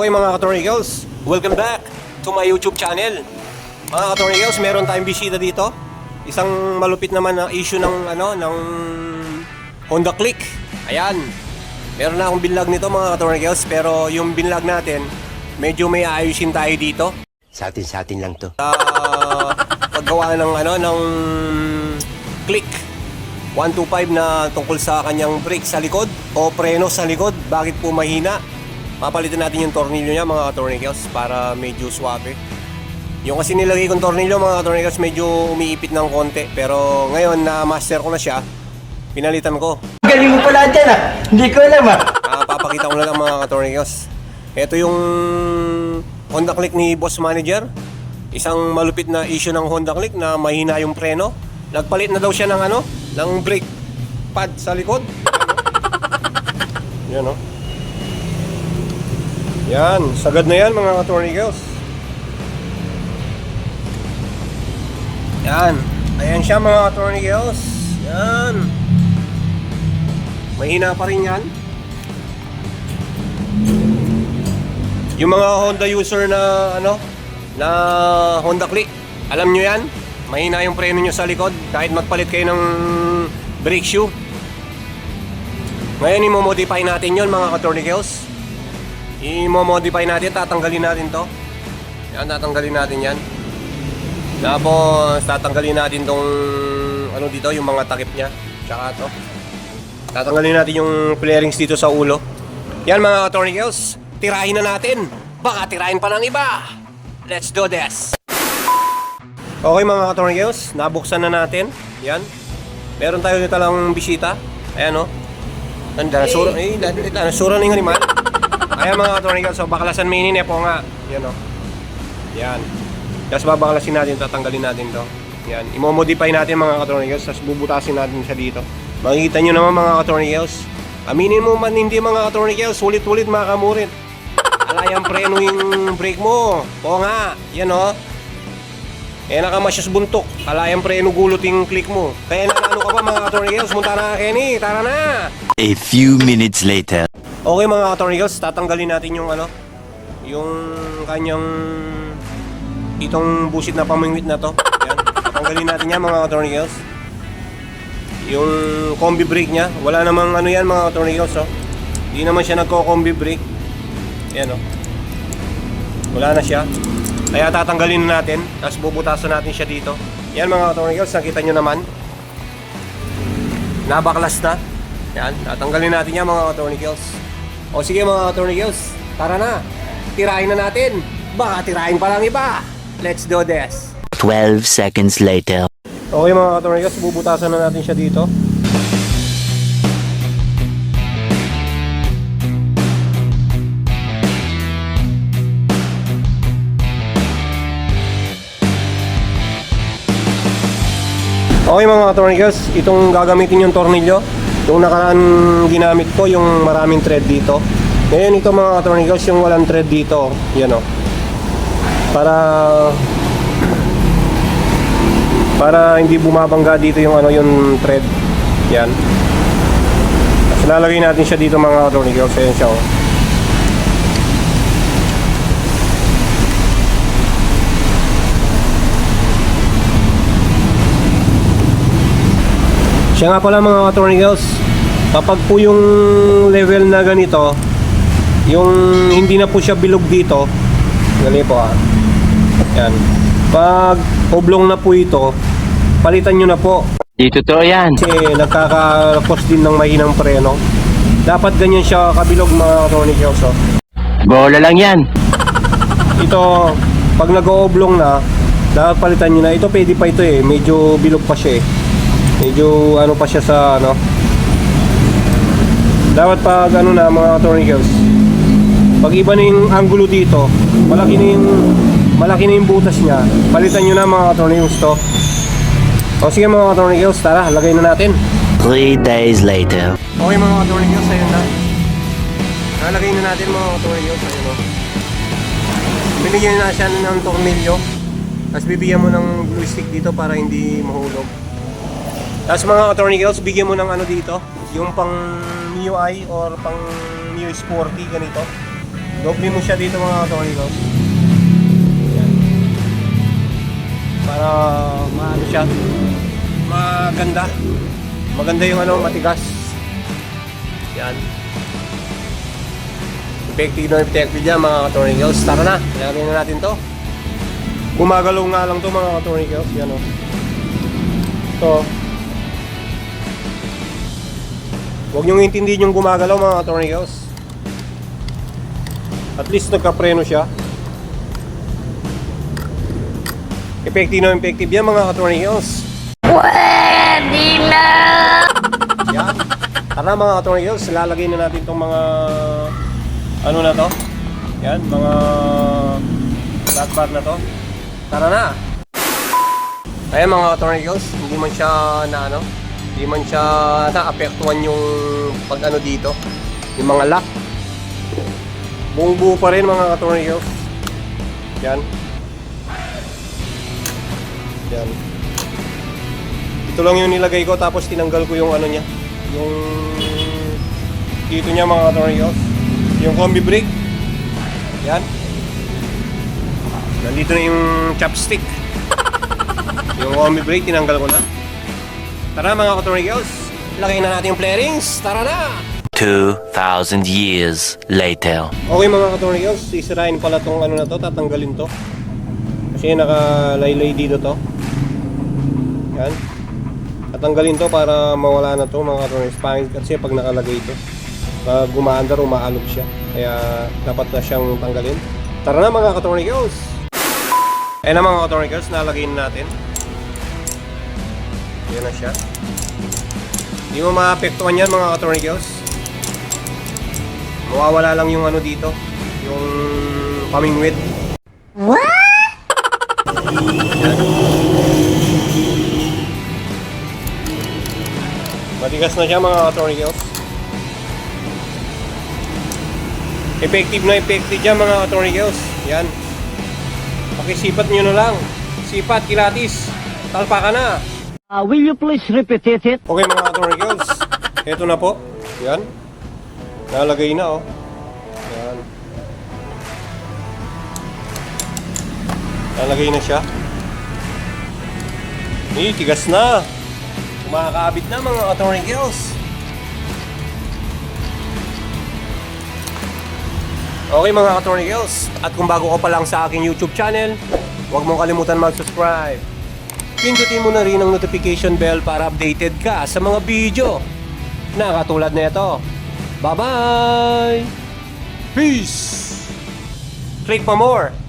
Okay mga Katornigals, welcome back to my YouTube channel. Mga Katornigals, meron tayong bisita dito. Isang malupit naman na issue ng ano ng Honda Click. Ayan. Meron na akong binlog nito mga Katornigals pero yung binlog natin medyo may ayusin tayo dito. Sa atin, sa atin lang to. Sa paggawa ng ano ng Click 125 na tungkol sa kanyang brake sa likod o preno sa likod. Bakit po mahina? Papalitan natin yung tornilyo niya mga tornillos para medyo suabe. Yung kasi nilagay kong tornilyo mga tornillos medyo umiipit ng konti. Pero ngayon na master ko na siya, pinalitan ko. Galing mo pala dyan ah. Hindi ko alam ah. Ah, papakita ko na lang mga tornillos. Ito yung Honda Click ni Boss Manager. Isang malupit na issue ng Honda Click na mahina yung preno. Nagpalit na daw siya ng ano, ng brake pad sa likod. Yan o. Yan, sagad na yan mga ka-tornigels. Yan, ayan siya mga ka-tornigels. Yan. Mahina pa rin yan. Yung mga Honda user na ano, na Honda Click, alam nyo yan? Mahina yung preno nyo sa likod kahit magpalit kayo ng brake shoe. Ngayon i-modify natin yon mga ka-tornigels. I-modify natin, tatanggalin natin to. Yan, tatanggalin natin yan. Tapos tatanggalin natin tong ano dito, yung mga takip niya. Tsaka to. Tatanggalin natin yung flarings dito sa ulo. Yan mga ka-tornigels, tirahin na natin. Baka tirahin pa ng iba. Let's do this. Okay mga ka-tornigels, nabuksan na natin. Yan. Meron tayo dito lang bisita. Ayan o. Nanda, sura, eh, nanda, sura na yung animal. Ayan mga ka-tornigels, so baklasan minin eh po nga. Yan o. Yan. Tapos babaklasin natin, tatanggalin natin to. Yan. Imo-modify natin mga ka-tornigels, tapos bubutasin natin siya dito. Makikita nyo naman mga ka-tornigels. Aminin mo man hindi mga ka-tornigels, sulit-ulit mga kamurit. Alayang preno yung brake mo. Oo nga, yan o. Eh nakamasyas buntok. Alayang preno gulot yung click mo. Kaya ano ka pa mga ka-tornigels, munta na Kenny, tara na! A few minutes later. Okay mga ka-tornigels, tatanggalin natin yung ano, yung kanyang itong busit na pamingwit na to. Yan. Tatanggalin natin yan mga ka-tornigels. Yung combi brake niya, wala namang ano yan mga ka-tornigels oh. Hindi naman siya nagko-combi brake. Yan oh. Wala na siya. Kaya tatanggalin na natin, tapos bubutasan natin siya dito. Yan mga ka-tornigels, nakita nyo naman. Nabaklas na. Yan, tatanggalin natin yan mga ka-tornigels. O sige mga ka-tornigels, tara na. Tirahin na natin. Baka tirahin pa lang iba. Let's do this. 12 seconds later. Okay mga ka-tornigels, bubutasan na natin siya dito. Okay mga ka-tornigels, itong gagamitin yung tornilyo. Yung nakaraan ginamit ko, yung maraming thread dito. Ngayon ito mga ka-tornigels, yung walang thread dito. Yan o. Para para hindi bumabangga dito yung ano yung thread. Yan. Tapos lalagay natin siya dito mga ka-tornigels. Ayan siya oh. Siya nga pala mga ka-tornigels, kapag po yung level na ganito, yung hindi na po siya bilog dito, ganito po ah. Yan. Pag oblong na po ito, palitan nyo na po. Di totoo yan. Kasi nagkakakos din ng mahinang preno. Dapat ganyan siya kabilog mga ka-tornigels. Oh. Bola lang yan. Ito, pag nag-ooblong na, dapat palitan nyo na. Ito pwede pa ito eh. Medyo bilog pa siya eh. Medyo ano pa siya sa ano. Dapat pag ano na mga tornigels. Pag iba na yung angulo dito, malaki na yung malaki na yung butas niya. Palitan nyo na mga tornigels to. O sige mga tornigels, tara, lagay na natin. 3 days later. Okay mga tornigels, ayun na. Nalagay na natin mga tornigels, ayun o. Binigyan na siya ng tornilyo. Tapos bibigyan mo ng glue stick dito para hindi mahulog. Tapos mga tornigels, bigyan mo ng ano dito, yung pang MIUI or pang MIUI Sporty ganito. Doble mo siya dito mga attorney ko. Yan. Para maano siya. Maganda. Maganda yung ano, matigas. Yan. Effective na effective dyan mga attorney girls. Tara na, lagyan na natin to. Gumagalaw nga lang to mga attorney girls. Yan o. To. Huwag niyong intindihin yung gumagalaw mga girls. At least nagkapreno siya. Effective na effective yan mga girls. Pwede na! Yan. Tara mga girls, lalagay na natin tong mga ano na to. Yan, mga flat bar na to. Tara na! Ayan mga girls, hindi man siya na ano, hindi man siya naapektuhan yung pag ano dito, yung mga lock. Buong buo pa rin mga attorney girls. Yan. Yan. Ito lang yung nilagay ko tapos tinanggal ko yung ano niya. Yung dito niya mga attorney girls. Yung combi brake. Yan. Nandito na yung chopstick. Yung combi brake tinanggal ko na. Tara mga girls. Lagay na natin yung flarings. Tara na! 2,000 years later. Okay mga girls, sisirain pala tong ano na to, tatanggalin to. Kasi nakalaylay dito to. Yan. Tatanggalin to para mawala na to mga katulong Pangit kasi pag nakalagay ito. Pag gumaandar, umaalog siya. Kaya dapat na siyang tanggalin. Tara na mga girls! Ayan na mga katulong girls, nalagay na natin. Yan na siya. Hindi mo maapektuhan yan mga katulong girls. Mawawala lang yung ano dito, yung pamingwit. What? Matigas na siya mga attorney girls. Effective na effective dyan mga attorney girls. Yan. Pakisipat nyo na lang. Sipat, kilatis. Talpa ka na. Uh, will you please repeat it? Okay mga attorney girls. Ito na po. Yan. Nalagay na oh. Yan. Nalagay na siya. Eh, tigas na. Kumakakabit na mga attorney girls. Okay mga attorney girls, at kung bago ka pa lang sa aking YouTube channel, huwag mong kalimutan mag-subscribe. Pindutin mo na rin ang notification bell para updated ka sa mga video na katulad na ito. Bye-bye! Peace! Click for more!